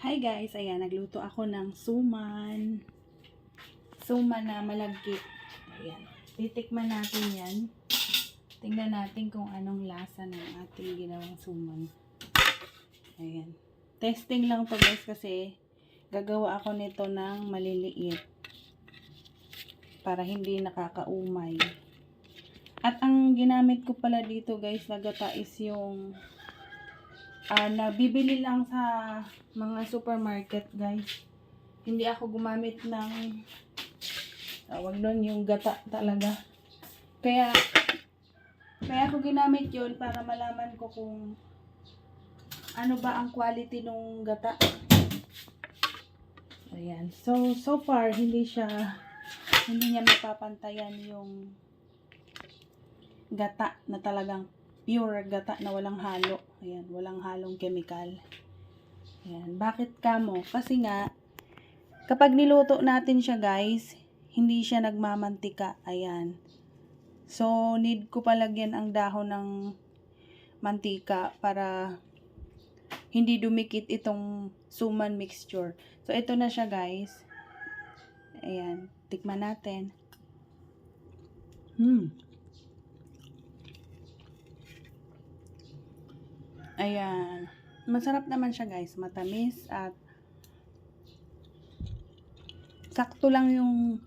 Hi guys, ayan, nagluto ako ng suman. Suman na malagkit. Ayan, titikman natin yan. Tingnan natin kung anong lasa ng ating ginawang suman. Ayan. Testing lang to guys kasi gagawa ako nito ng maliliit para hindi nakakaumay. At ang ginamit ko pala dito guys na gata is yung ah nabibili lang sa mga supermarket guys. Hindi ako gumamit ng tawag doon yung gata talaga. Kaya kaya ako ginamit yon para malaman ko kung ano ba ang quality ng gata. Ayan. So, so far, hindi siya, hindi niya mapapantayan yung gata na talagang pure gata na walang halo. Ayan, walang halong chemical. Ayan. Bakit kamo? Kasi nga, kapag niluto natin siya guys, hindi siya nagmamantika. Ayan. So, need ko palagyan ang dahon ng mantika para hindi dumikit itong suman mixture. So, ito na siya guys. Ayan. Tikman natin. Hmm. Ayan. Masarap naman siya guys. Matamis at sakto lang yung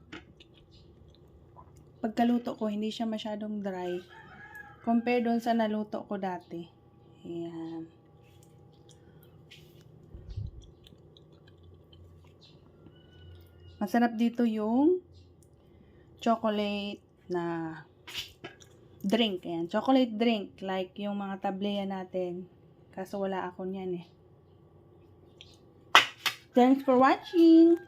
pagkaluto ko. Hindi siya masyadong dry. Compare doon sa naluto ko dati. Ayan. Masarap dito yung chocolate na drink. Ayan. Chocolate drink. Like yung mga tableya natin. Kaso wala ako niyan eh. Thanks for watching!